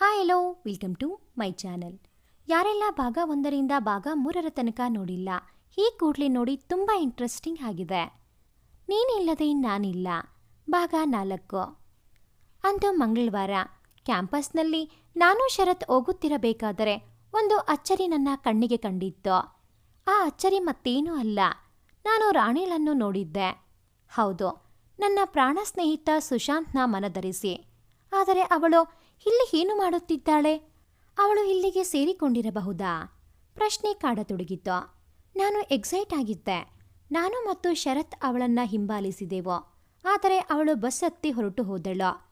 Hi hello welcome to my channel ಯಾರೆಲ್ಲ ಭಾಗ ಒಂದರಿಂದ ಭಾಗ ಮೂರರ ತನಕ ನೋಡಿಲ್ಲ, ಈ ಕೂಡಲೇ ನೋಡಿ ತುಂಬ ಇಂಟ್ರೆಸ್ಟಿಂಗ್ ಆಗಿದೆ. ನೀನಿಲ್ಲದೆ ನಾನಿಲ್ಲ. ಭಾಗ ನಾಲ್ಕು. ಅಂದು ಮಂಗಳವಾರ, ಕ್ಯಾಂಪಸ್ನಲ್ಲಿ ನಾನು ಶರತ್ ಹೋಗುತ್ತಿರಬೇಕಾದರೆ ಒಂದು ಅಚ್ಚರಿ ನನ್ನ ಕಣ್ಣಿಗೆ ಕಂಡಿತ್ತು. ಆ ಅಚ್ಚರಿ ಮತ್ತೇನೂ ಅಲ್ಲ. ನಾನು ರಾಣಿಲನ್ನು ನೋಡಿದ್ದೆ. ಹೌದು, ನನ್ನ ಪ್ರಾಣ ಸ್ನೇಹಿತ ಸುಶಾಂತ್ನ ಮನಧರಿಸಿ ಆದರೆ ಅವಳು ಇಲ್ಲಿ ಏನು ಮಾಡುತ್ತಿದ್ದಾಳೆ? ಅವಳು ಇಲ್ಲಿಗೆ ಸೇರಿಕೊಂಡಿರಬಹುದಾ? ಪ್ರಶ್ನೆ ಕಾಡತೊಡಗಿತು. ನಾನು ಎಕ್ಸೈಟ್ ಆಗಿದ್ದೆ. ನಾನು ಮತ್ತು ಶರತ್ ಅವಳನ್ನ ಹಿಂಬಾಲಿಸಿದೆವು. ಆದರೆ ಅವಳು ಬಸ್ ಹತ್ತಿ ಹೊರಟು ಹೋದಳು.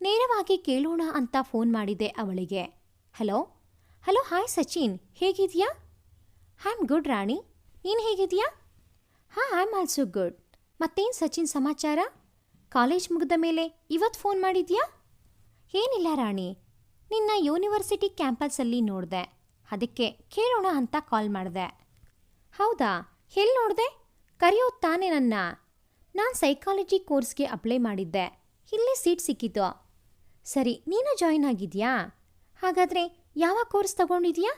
ನೇರವಾಗಿ ಕೇಳೋಣ ಅಂತ ಫೋನ್ ಮಾಡಿದೆ ಅವಳಿಗೆ. Hello? Hello, hi Sachin. ಹೇಗಿದೆಯಾ? I am good Rani. ನೀನು ಹೇಗಿದೆಯಾ? ಹಾಂ, ಐ ಆಮ್ ಆಲ್ಸೋ ಗುಡ್. ಮತ್ತೇನು ಸಚಿನ್ ಸಮಾಚಾರ? ಕಾಲೇಜ್ ಮುಗಿದ ಮೇಲೆ ಇವತ್ತು ಫೋನ್ ಮಾಡಿದ್ಯಾ? ಏನಿಲ್ಲ ರಾಣಿ, ನಿನ್ನ ಯೂನಿವರ್ಸಿಟಿ ಕ್ಯಾಂಪಸ್ಸಲ್ಲಿ ನೋಡಿದೆ. ಅದಕ್ಕೆ ಕೇಳೋಣ ಅಂತ ಕಾಲ್ ಮಾಡಿದೆ. ಹೌದಾ? ಎಲ್ಲಿ ನೋಡಿದೆ? ಕರೆಯೋದು ತಾನೇ ನನ್ನ. ನಾನು ಸೈಕಾಲಜಿ ಕೋರ್ಸ್ಗೆ ಅಪ್ಲೈ ಮಾಡಿದ್ದೆ. ಇಲ್ಲೇ ಸೀಟ್ ಸಿಕ್ಕಿತು ಸರಿ, ನೀನು ಜಾಯಿನ್ ಆಗಿದ್ಯಾ? ಹಾಗಾದರೆ ಯಾವ ಕೋರ್ಸ್ ತಗೊಂಡಿದ್ಯಾ?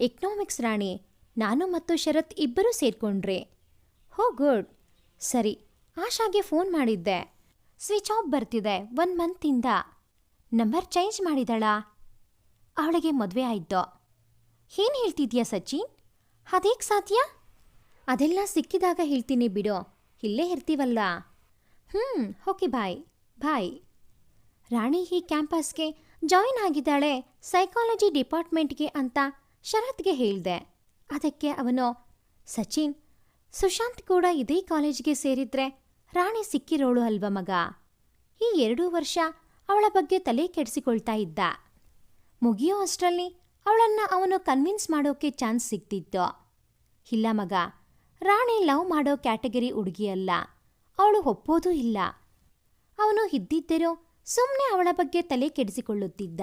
ಎಕನಾಮಿಕ್ಸ್ ರಾಣಿ, ನಾನು ಮತ್ತು ಶರತ್ ಇಬ್ಬರೂ ಸೇರಿಕೊಂಡ್ರಿ. ಹೋ, ಗುಡ್. ಸರಿ, ಆಶಾಗೆ ಫೋನ್ ಮಾಡಿದ್ದೆ. ಸ್ವಿಚ್ ಆಫ್ ಬರ್ತಿದೆ ಒನ್ ಮಂತಿಂದ. ನಂಬರ್ ಚೇಂಜ್ ಮಾಡಿದಳಾ. ಅವಳಿಗೆ ಮದುವೆ ಆಯಿತು. ಏನು ಹೇಳ್ತಿದ್ಯಾ ಸಚಿನ್? ಅದೇಕ್ ಸಾಧ್ಯ? ಅದೆಲ್ಲ ಸಿಕ್ಕಿದಾಗ ಹೇಳ್ತೀನಿ ಬಿಡು. ಇಲ್ಲೇ ಇರ್ತೀವಲ್ಲ. ಹ್ಞೂ ಓಕೆ ಬಾಯ್ ಬಾಯ್. ರಾಣಿ ಈ ಕ್ಯಾಂಪಸ್ಗೆ ಜಾಯಿನ್ ಆಗಿದ್ದಾಳೆ. ಸೈಕಾಲಜಿ ಡಿಪಾರ್ಟ್ಮೆಂಟ್ಗೆ ಅಂತ ಶರತ್ಗೆ ಹೇಳಿದೆ. ಅದಕ್ಕೆ ಅವನು, ಸಚಿನ್, ಸುಶಾಂತ್ ಕೂಡ ಇದೇ ಕಾಲೇಜ್ಗೆ ಸೇರಿದ್ರೆ ರಾಣಿ ಸಿಕ್ಕಿರೋಳು ಅಲ್ವ ಮಗ? ಈ ಎರಡೂ ವರ್ಷ ಅವಳ ಬಗ್ಗೆ ತಲೆ ಕೆಡಿಸಿಕೊಳ್ತಾ ಇದ್ದ. ಮುಗಿಯೋ ಅಷ್ಟರಲ್ಲಿ ಅವಳನ್ನು ಅವನು ಕನ್ವಿನ್ಸ್ ಮಾಡೋಕೆ ಚಾನ್ಸ್ ಸಿಗ್ತಿತ್ತು. ಇಲ್ಲ ಮಗ, ರಾಣಿ ಲವ್ ಮಾಡೋ ಕ್ಯಾಟಗರಿ ಹುಡುಗಿಯಲ್ಲ, ಅವಳು ಒಪ್ಪೋದೂ ಇಲ್ಲ. ಅವನು ಇದ್ದಿದ್ದರೂ ಸುಮ್ಮನೆ ಅವಳ ಬಗ್ಗೆ ತಲೆ ಕೆಡಿಸಿಕೊಳ್ಳುತ್ತಿದ್ದ.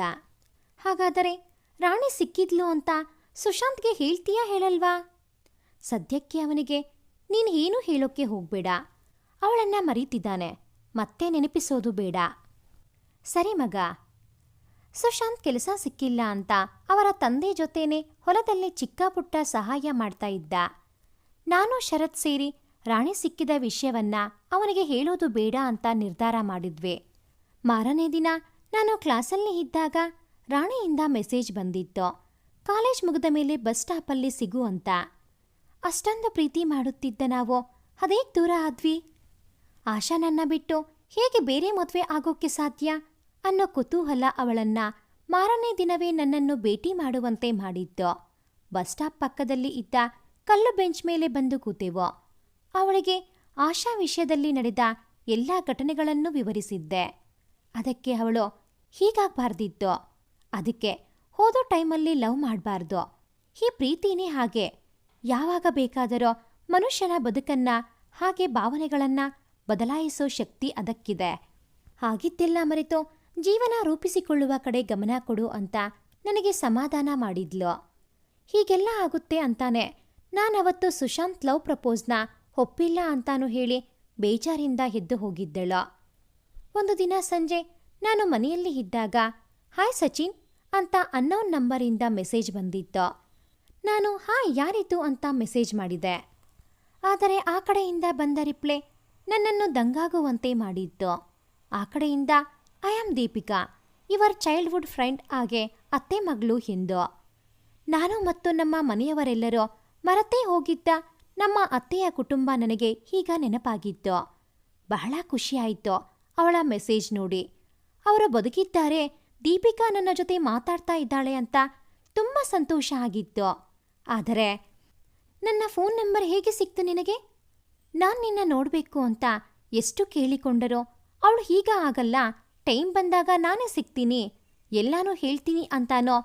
ಹಾಗಾದರೆ ರಾಣಿ ಸಿಕ್ಕಿದ್ಲು ಅಂತ ಸುಶಾಂತ್ಗೆ ಹೇಳ್ತೀಯಾ ಹೇಳಲ್ವಾ? ಸದ್ಯಕ್ಕೆ ಅವನಿಗೆ ನೀನು ಏನೂ ಹೇಳೋಕ್ಕೆ ಹೋಗ್ಬೇಡ. ಅವಳನ್ನ ಮರೀತಿದ್ದಾನೆ, ಮತ್ತೆ ನೆನಪಿಸೋದು ಬೇಡ. ಸರಿ ಮಗ. ಸುಶಾಂತ್ ಕೆಲಸ ಸಿಕ್ಕಿಲ್ಲ ಅಂತ ಅವರ ತಂದೆ ಜೊತೆನೆ ಹೊಲದಲ್ಲಿ ಚಿಕ್ಕ ಪುಟ್ಟ ಸಹಾಯ ಮಾಡ್ತಾ ಇದ್ದ. ನಾನು ಶರತ್ ಸೇರಿ ರಾಣಿ ಸಿಕ್ಕಿದ ವಿಷಯವನ್ನ ಅವನಿಗೆ ಹೇಳೋದು ಬೇಡ ಅಂತ ನಿರ್ಧಾರ ಮಾಡಿದ್ವಿ. ಮಾರನೇ ದಿನ ನಾನು ಕ್ಲಾಸಲ್ಲಿ ಇದ್ದಾಗ ರಾಣಿಯಿಂದ ಮೆಸೇಜ್ ಬಂದಿತ್ತು. ಕಾಲೇಜ್ ಮುಗಿದ ಮೇಲೆ ಬಸ್ ಸ್ಟಾಪಲ್ಲಿ ಸಿಗು ಅಂತ. ಅಷ್ಟೊಂದು ಪ್ರೀತಿ ಮಾಡುತ್ತಿದ್ದ ನಾವು ಅದೇ ದೂರ ಆದ್ವಿ. ಆಶಾ ನನ್ನ ಬಿಟ್ಟು ಹೇಗೆ ಬೇರೆ ಮದುವೆ ಆಗೋಕ್ಕೆ ಸಾಧ್ಯ? ಅನ್ನೋ ಕುತೂಹಲ ಅವಳನ್ನ ಮಾರನೇ ದಿನವೇ ನನ್ನನ್ನು ಭೇಟಿ ಮಾಡುವಂತೆ ಮಾಡಿದ್ದು. ಬಸ್ ಸ್ಟಾಪ್ ಪಕ್ಕದಲ್ಲಿ ಇದ್ದ ಕಲ್ಲು ಬೆಂಚ್ ಮೇಲೆ ಬಂದು ಕೂತೆವು. ಅವಳಿಗೆ ಆಶಾ ವಿಷಯದಲ್ಲಿ ನಡೆದ ಎಲ್ಲ ಘಟನೆಗಳನ್ನು ವಿವರಿಸಿದ್ದೆ. ಅದಕ್ಕೆ ಅವಳು ಹೀಗಾಗಬಾರ್ದಿತ್ತು. ಅದಕ್ಕೆ ಹೋದೋ ಟೈಮಲ್ಲಿ ಲವ್ ಮಾಡಬಾರ್ದು. ಈ ಪ್ರೀತಿನೇ ಹಾಗೆ. ಯಾವಾಗ ಬೇಕಾದರೂ ಮನುಷ್ಯನ ಬದುಕನ್ನ ಹಾಗೆ ಭಾವನೆಗಳನ್ನ ಬದಲಾಯಿಸೋ ಶಕ್ತಿ ಅದಕ್ಕಿದೆ. ಹಾಗಿದ್ದೆಲ್ಲ ಮರೆತು ಜೀವನ ರೂಪಿಸಿಕೊಳ್ಳುವ ಕಡೆ ಗಮನ ಕೊಡು ಅಂತ ನನಗೆ ಸಮಾಧಾನ ಮಾಡಿದ್ಲು. ಹೀಗೆಲ್ಲ ಆಗುತ್ತೆ ಅಂತಾನೆ ನಾನವತ್ತು ಸುಶಾಂತ್ ಲವ್ ಪ್ರಪೋಸ್ನ ಒಪ್ಪಿಲ್ಲ ಅಂತಾನು ಹೇಳಿ ಬೇಜಾರಿಂದ ಎದ್ದು ಹೋಗಿದ್ದಳು. ಒಂದು ದಿನ ಸಂಜೆ ನಾನು ಮನೆಯಲ್ಲಿ ಇದ್ದಾಗ, ಹಾಯ್ ಸಚಿನ್ ಅಂತ ಅನ್ನೋನ್ ನಂಬರಿಂದ ಮೆಸೇಜ್ ಬಂದಿತ್ತು. ನಾನು, ಹಾಯ್ ಯಾರಿತು ಅಂತ ಮೆಸೇಜ್ ಮಾಡಿದೆ. ಆದರೆ ಆ ಕಡೆಯಿಂದ ಬಂದ ರಿಪ್ಲೆ ನನ್ನನ್ನು ದಂಗಾಗುವಂತೆ ಮಾಡಿತ್ತು. ಆ ಕಡೆಯಿಂದ ಐ ಆಮ್ ದೀಪಿಕಾ ಇವರ್ ಚೈಲ್ಡ್ಹುಡ್ ಫ್ರೆಂಡ್ ಹಾಗೆ ಅತ್ತೆ ಮಗಳು ಎಂದು ನಾನು ಮತ್ತು ನಮ್ಮ ಮನೆಯವರೆಲ್ಲರೂ ಮರತೇ ಹೋಗಿದ್ದ ನಮ್ಮ ಅತ್ತೆಯ ಕುಟುಂಬ ನನಗೆ ಈಗ ನೆನಪಾಗಿತ್ತು. ಬಹಳ ಖುಷಿಯಾಯಿತು ಅವಳ ಮೆಸೇಜ್ ನೋಡಿ. ಅವರು ಬದುಕಿದ್ದಾರೆ, ದೀಪಿಕಾ ನನ್ನ ಜೊತೆ ಮಾತಾಡ್ತಾ ಇದ್ದಾಳೆ ಅಂತ ತುಂಬ ಸಂತೋಷ ಆಗಿತ್ತು. ಆದರೆ ನನ್ನ ಫೋನ್ ನಂಬರ್ ಹೇಗೆ ಸಿಕ್ತು ನಿನಗೆ? ನಾನು ನಿನ್ನ ನೋಡಬೇಕು ಅಂತ ಎಷ್ಟು ಕೇಳಿಕೊಂಡರೋ ಅವಳು ಹೀಗ ಆಗಲ್ಲ ಟೈಮ್ ಬಂದಾಗ ನಾನೇ ಸಿಗ್ತೀನಿ. ಎಲ್ಲಾನೂ ಹೇಳ್ತೀನಿ ಅಂತಾನೋ?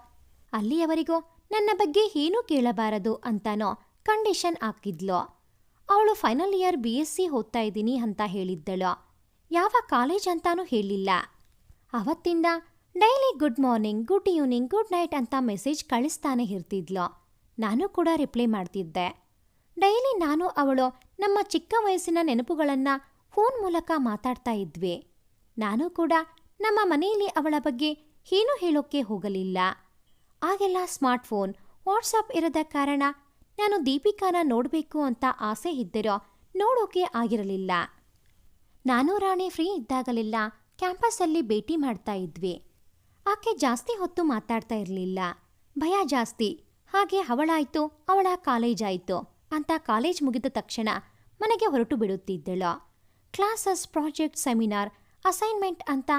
ಅಲ್ಲಿಯವರೆಗೂ ನನ್ನ ಬಗ್ಗೆ ಏನೂ ಕೇಳಬಾರದು ಅಂತಾನೋ ಕಂಡೀಷನ್ ಹಾಕಿದ್ಲು. ಅವಳು final year B S C ಓದ್ತಾ ಇದ್ದೀನಿ ಅಂತ ಹೇಳಿದ್ದಳು. ಯಾವ ಕಾಲೇಜ್ ಅಂತಾನೂ ಹೇಳಿಲ್ಲ. ಅವತ್ತಿಂದ daily good morning, good evening, good night ಅಂತ ಮೆಸೇಜ್ ಕಳಿಸ್ತಾನೆ ಇರ್ತಿದ್ಲು. ನಾನು ಕೂಡ ರಿಪ್ಲೈ ಮಾಡ್ತಿದ್ದೆ. ಡೈಲಿ ನಾನು ಅವಳು ನಮ್ಮ ಚಿಕ್ಕ ವಯಸ್ಸಿನ ನೆನಪುಗಳನ್ನು ಫೋನ್ ಮೂಲಕ ಮಾತಾಡ್ತಾ ಇದ್ವಿ. ನಾನು ಕೂಡ ನಮ್ಮ ಮನೆಯಲ್ಲಿ ಅವಳ ಬಗ್ಗೆ ಏನು ಹೇಳೋಕ್ಕೆ ಹೋಗಲಿಲ್ಲ. ಆಗೆಲ್ಲ ಸ್ಮಾರ್ಟ್ಫೋನ್, ವಾಟ್ಸಪ್ ಇರದ ಕಾರಣ ನಾನು ದೀಪಿಕಾನ ನೋಡಬೇಕು ಅಂತ ಆಸೆ ಇದ್ದಿರೋ ನೋಡೋಕೆ ಆಗಿರಲಿಲ್ಲ. ನಾನು ರಾಣಿ ಫ್ರೀ ಇದ್ದಾಗಲೆಲ್ಲ ಕ್ಯಾಂಪಸ್ಸಲ್ಲಿ ಭೇಟಿ ಮಾಡ್ತಾ ಇದ್ವಿ. ಆಕೆ ಜಾಸ್ತಿ ಹೊತ್ತು ಮಾತಾಡ್ತಾ ಇರಲಿಲ್ಲ. ಭಯ ಜಾಸ್ತಿ. ಹಾಗೆ ಅವಳಾಯ್ತು, ಅವಳ ಕಾಲೇಜ್ ಆಯಿತು ಅಂತ ಕಾಲೇಜ್ ಮುಗಿದ ತಕ್ಷಣ ಮನೆಗೆ ಹೊರಟು ಬಿಡುತ್ತಿದ್ದಳು. ಕ್ಲಾಸಸ್ ಪ್ರಾಜೆಕ್ಟ್ ಸೆಮಿನಾರ್ ಅಸೈನ್ಮೆಂಟ್ ಅಂತ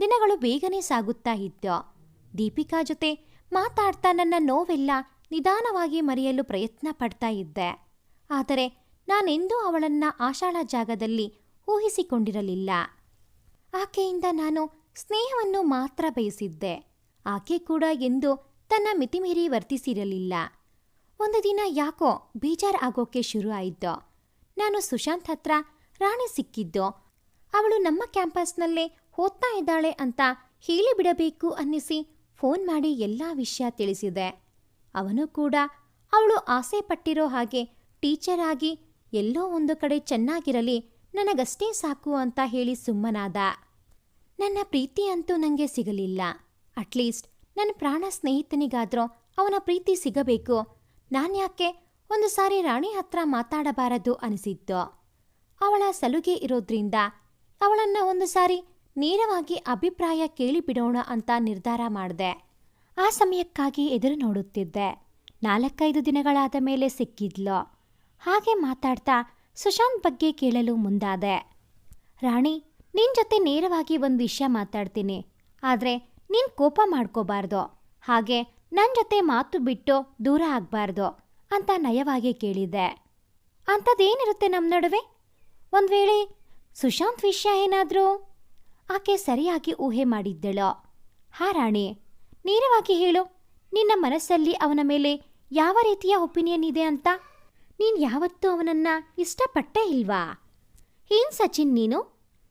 ದಿನಗಳು ಬೇಗನೆ ಸಾಗುತ್ತಾ ಇತ್ತು ದೀಪಿಕಾ ಜೊತೆ ಮಾತಾಡ್ತಾ ನನ್ನ ನೋವೆಲ್ಲ ನಿಧಾನವಾಗಿ ಮರೆಯಲು ಪ್ರಯತ್ನ ಪಡ್ತಾ ಇದ್ದೆ. ಆದರೆ ನಾನೆಂದೂ ಅವಳನ್ನ ಆಶಾಳ ಜಾಗದಲ್ಲಿ ಊಹಿಸಿಕೊಂಡಿರಲಿಲ್ಲ. ಆಕೆಯಿಂದ ನಾನು ಸ್ನೇಹವನ್ನು ಮಾತ್ರ ಬಯಸಿದ್ದೆ. ಆಕೆ ಕೂಡ ಎಂದು ತನ್ನ ಮಿತಿಮೀರಿ ವರ್ತಿಸಿರಲಿಲ್ಲ. ಒಂದು ದಿನ ಯಾಕೋ ಬೇಜಾರ್ ಆಗೋಕೆ ಶುರು ಆಯಿತು ನಾನು ಸುಶಾಂತ್ ಹತ್ರ ರಾಣಿ ಸಿಕ್ಕಿದ್ದು. ಅವಳು ನಮ್ಮ ಕ್ಯಾಂಪಸ್ನಲ್ಲೇ ಓದ್ತಾ ಇದ್ದಾಳೆ ಅಂತ ಹೇಳಿಬಿಡಬೇಕು ಅನ್ನಿಸಿ ಫೋನ್ ಮಾಡಿ ಎಲ್ಲ ವಿಷಯ ತಿಳಿಸಿದೆ. ಅವನು ಕೂಡ ಅವಳು ಆಸೆ ಪಟ್ಟಿರೋ ಹಾಗೆ ಟೀಚರ್ ಆಗಿ ಎಲ್ಲೋ ಒಂದು ಕಡೆ ಚೆನ್ನಾಗಿರಲಿ, ನನಗಷ್ಟೇ ಸಾಕು ಅಂತ ಹೇಳಿ ಸುಮ್ಮನಾದ. ನನ್ನ ಪ್ರೀತಿ ಅಂತೂ ನನಗೆ ಸಿಗಲಿಲ್ಲ. ಅಟ್ಲೀಸ್ಟ್ ನನ್ನ ಪ್ರಾಣ ಸ್ನೇಹಿತನಿಗಾದ್ರೂ ಅವನ ಪ್ರೀತಿ ಸಿಗಬೇಕು. ನಾನ್ಯಾಕೆ ಒಂದು ಸಾರಿ ರಾಣಿ ಹತ್ರ ಮಾತಾಡಬಾರದು ಅನಿಸಿತ್ತು ಅವಳ ಸಲುಗೆ ಇರೋದ್ರಿಂದ ಅವಳನ್ನ ಒಂದು ಸಾರಿ ನೇರವಾಗಿ ಅಭಿಪ್ರಾಯ ಕೇಳಿಬಿಡೋಣ ಅಂತ ನಿರ್ಧಾರ ಮಾಡಿದೆ. ಆ ಸಮಯಕ್ಕಾಗಿ ಎದುರು ನೋಡುತ್ತಿದ್ದೆ. ನಾಲ್ಕೈದು ದಿನಗಳಾದ ಮೇಲೆ ಸಿಕ್ಕಿದ್ಲು. ಹಾಗೆ ಮಾತಾಡ್ತಾ ಸುಶಾಂತ್ ಬಗ್ಗೆ ಕೇಳಲು ಮುಂದಾದೆ. ರಾಣಿ, ನಿನ್ ಜೊತೆ ನೇರವಾಗಿ ಒಂದು ವಿಷಯ ಮಾತಾಡ್ತೀನಿ. ಆದರೆ ನೀನ್ ಕೋಪ ಮಾಡ್ಕೋಬಾರ್ದು. ಹಾಗೆ ನನ್ನ ಜೊತೆ ಮಾತು ಬಿಟ್ಟು ದೂರ ಆಗಬಾರ್ದು ಅಂತ ನಯವಾಗಿ ಕೇಳಿದೆ. ಅಂಥದ್ದೇನಿರುತ್ತೆ ನಮ್ಮ ನಡುವೆ? ಒಂದು ವೇಳೆ ಸುಶಾಂತ್ ವಿಷಯ ಏನಾದರೂ? ಆಕೆ ಸರಿಯಾಗಿ ಊಹೆ ಮಾಡಿದ್ದಳು. ಹಾ ರಾಣಿ, ನೇರವಾಗಿ ಹೇಳು. ನಿನ್ನ ಮನಸ್ಸಲ್ಲಿ ಅವನ ಮೇಲೆ ಯಾವ ರೀತಿಯ ಒಪಿನಿಯನ್ ಇದೆ ಅಂತ? ನೀನು ಯಾವತ್ತೂ ಅವನನ್ನ ಇಷ್ಟಪಟ್ಟೇ ಇಲ್ವಾ? ಏನ್ ಸಚಿನ್ ನೀನು?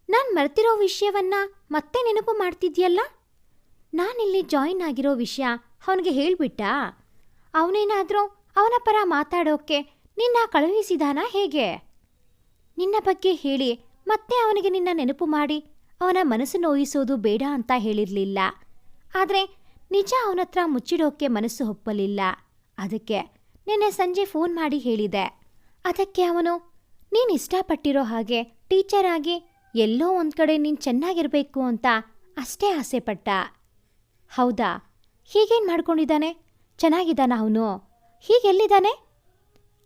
ನಾನು ಮರೆತಿರೋ ವಿಷಯವನ್ನ ಮತ್ತೆ ನೆನಪು ಮಾಡ್ತಿದ್ಯಲ್ಲ? ನಾನಿಲ್ಲಿ ಜಾಯಿನ್ ಆಗಿರೋ ವಿಷಯ ಅವನಿಗೆ ಹೇಳ್ಬಿಟ್ಟಾ? ಅವನೇನಾದರೂ ಅವನ ಪರ ಮಾತಾಡೋಕೆ ನಿನ್ನ ಕಳುಹಿಸಿದಾನ ಹೇಗೆ? ನಿನ್ನ ಬಗ್ಗೆ ಹೇಳಿ ಮತ್ತೆ ಅವನಿಗೆ ನಿನ್ನ ನೆನಪು ಮಾಡಿ. ಅವನ ಮನಸ್ಸು ನೋಯಿಸೋದು ಬೇಡ ಅಂತ ಹೇಳಿರಲಿಲ್ಲ. ಆದರೆ ನಿಜ ಅವನತ್ರ ಮುಚ್ಚಿಡೋಕೆ ಮನಸ್ಸು ಒಪ್ಪಲಿಲ್ಲ. ಅದಕ್ಕೆ ನಿನ್ನೆ ಸಂಜೆ ಫೋನ್ ಮಾಡಿ ಹೇಳಿದೆ. ಅದಕ್ಕೆ ಅವನು, ನೀನು ಇಷ್ಟಪಟ್ಟಿರೋ ಹಾಗೆ ಟೀಚರ್ ಆಗಿ ಎಲ್ಲೋ ಒಂದು ಕಡೆ ನೀನು ಚೆನ್ನಾಗಿರಬೇಕು ಅಂತ ಅಷ್ಟೇ ಆಸೆಪಟ್ಟ ಹೌದಾ? ಹೀಗೇನು ಮಾಡ್ಕೊಂಡಿದ್ದಾನೆ? ಚೆನ್ನಾಗಿದ್ದಾನ ಅವನು? ಹೀಗೆಲ್ಲಿದ್ದಾನೆ?